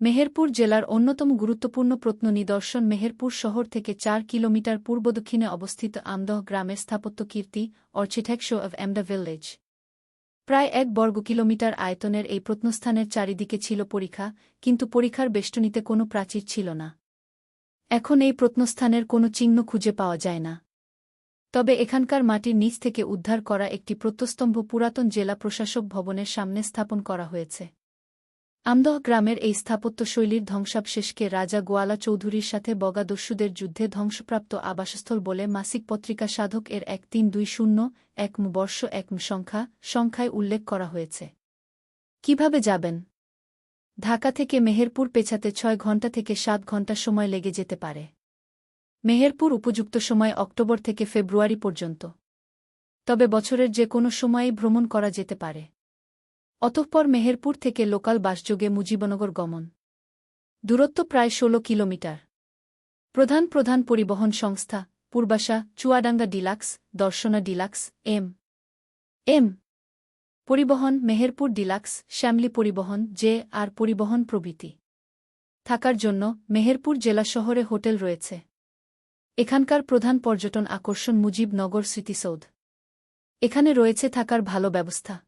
মেহেরপুর জেলার অন্যতম গুরুত্বপূর্ণ প্রত্ননিদর্শন মেহেরপুর শহর থেকে চার কিলোমিটার পূর্ব দক্ষিণে অবস্থিত আমদহ গ্রামের স্থাপত্য কীর্তি, অর্চিটেকশো অব এমডা ভিলেজ। প্রায় এক বর্গ কিলোমিটার আয়তনের এই প্রত্নস্থানের চারিদিকে ছিল পরীক্ষা, কিন্তু পরীক্ষার বেষ্টনীতে কোনো প্রাচীর ছিল না। এখন এই প্রত্নস্থানের কোনো চিহ্ন খুঁজে পাওয়া যায় না। তবে এখানকার মাটির নিচ থেকে উদ্ধার করা একটি প্রত্যস্তম্ভ পুরাতন জেলা প্রশাসক ভবনের সামনে স্থাপন করা হয়েছে। আমদহ গ্রামের এই স্থাপত্যশৈলীর ধ্বংসাবশেষকে রাজা গোয়ালা চৌধুরীর সাথে বগাদস্যুদের যুদ্ধে ধ্বংসপ্রাপ্ত আবাসস্থল বলে মাসিক পত্রিকা সাধক এর এক তিন দুই শূন্য, এক বর্ষ, এক সংখ্যা, সংখ্যায় উল্লেখ করা হয়েছে। কীভাবে যাবেন? ঢাকা থেকে মেহেরপুর পেছাতে ছয় ঘণ্টা থেকে সাত ঘণ্টা সময় লেগে যেতে পারে। মেহেরপুর উপযুক্ত সময় অক্টোবর থেকে ফেব্রুয়ারি পর্যন্ত। তবে বছরের যে কোনো সময়েই ভ্রমণ করা যেতে পারে। অতঃপর মেহেরপুর থেকে লোকাল বাসযোগে মুজিবনগর গমন। দূরত্ব প্রায় ১৬ কিলোমিটার। প্রধান প্রধান পরিবহন সংস্থা, Purbasha, Chuadanga deluxe, Darshana deluxe, M. M. পরিবহন, মেহেরপুর ডিলাক্স, শ্যামলি পরিবহন, জে আর পরিবহন প্রভৃতি। থাকার জন্য মেহেরপুর জেলা শহরে হোটেল রয়েছে। এখানকার প্রধান পর্যটন আকর্ষণ মুজিবনগর স্মৃতিসৌধ। এখানে রয়েছে থাকার ভালো ব্যবস্থা।